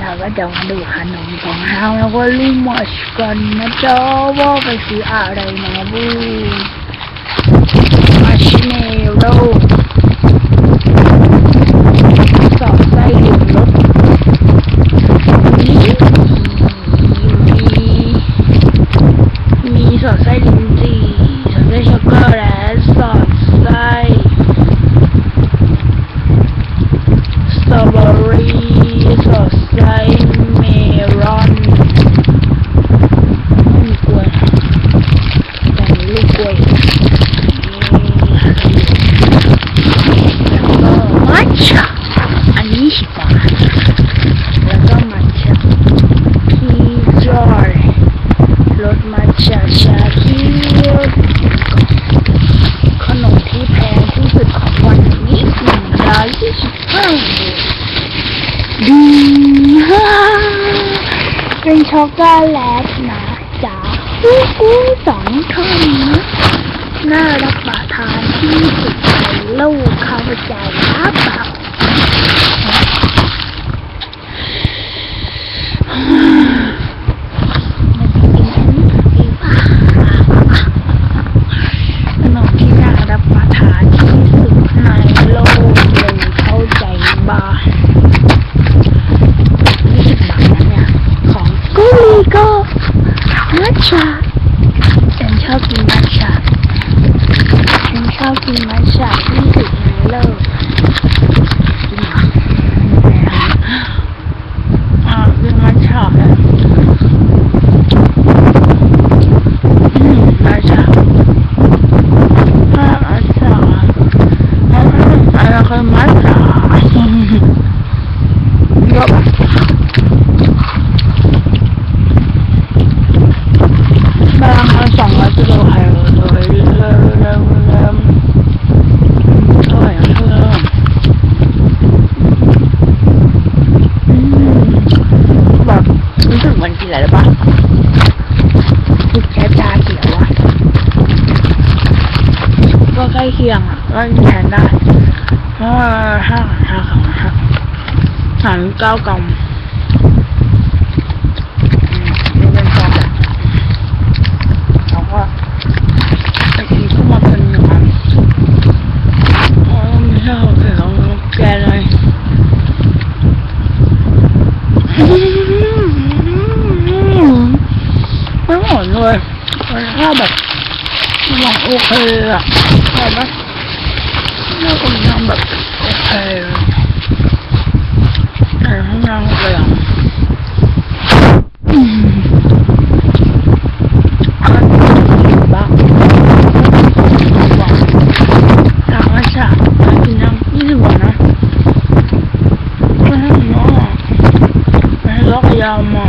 เราก็จะมาดูขนมของเฮาแล้วก็ลูกมัชกันนะจ๊ะว่าไปซื้ออะไรมาบูมัชเมโร่สอดไส้ลิมรสมีมีมีสอดไส้ลิ้นจี่สอดไส้ช็อกโกแลตสอดไส้สตรอเบอรี่สอดไส้เมลอนมีกล้วยแต่ ด้วยมัทฉะอันนี้สิบบาทแล้วก็มัทฉะที่จอยรสมัทฉะชาเขียวขนมที่แพงที่สุดของวันนี้หนึ่งร้อยยี่สิบห้าดีฮ่าเป็นช็อกโกแลตนะุ๊กกุ๊กสองท่อนนะน่ารับประทานที่สุดในโลกเข้าใจครับเปล่า ขนมที่น่ารับประทานที่สุดในโลกเลยเข้าใจบ้ายี่สิบบาทนะเนี่ย ของกูลีโก้ มัทฉะฉันชอบกินมัทฉะฉันชอบกินมัทฉะที่สุดในโลกจริงเหรออ่ากินมัทฉะเลยอืมมัทฉะอ่าอาจารย์อะไรคือมัดจ่าเยอะบบางครั้งสองร้อยกิโลแคลอรี่เริ่มเริ่มเริ่มเท่าไหร่เท่าไหร่อืมแบบรู้สึกเหมั นกินอะไรหรือเปล่าคือแค่ชาเขียวอะก็ใกล้เคียงอะก็แทนได้เพราะว่าห้าห้าสองห้าสามเก้ากรัมอืมนี่เป็นซองแบบแล้วก็ตะกี้ก็มาเป็นหนึ่งอันอ๋อไม่ใช่โอเคแล้วแกเลยไม่หมด เลยมันแค่แบบยังโอเคอะแต่ว่าน่าจะยังแบบโอเคแต่ข้างล่างเลยอะอืมอันนี้บ้างบอกถามว่าจะกินยังยี่สิบบาทนะไม่ให้หมอไม่ให้ล็อกยาวมา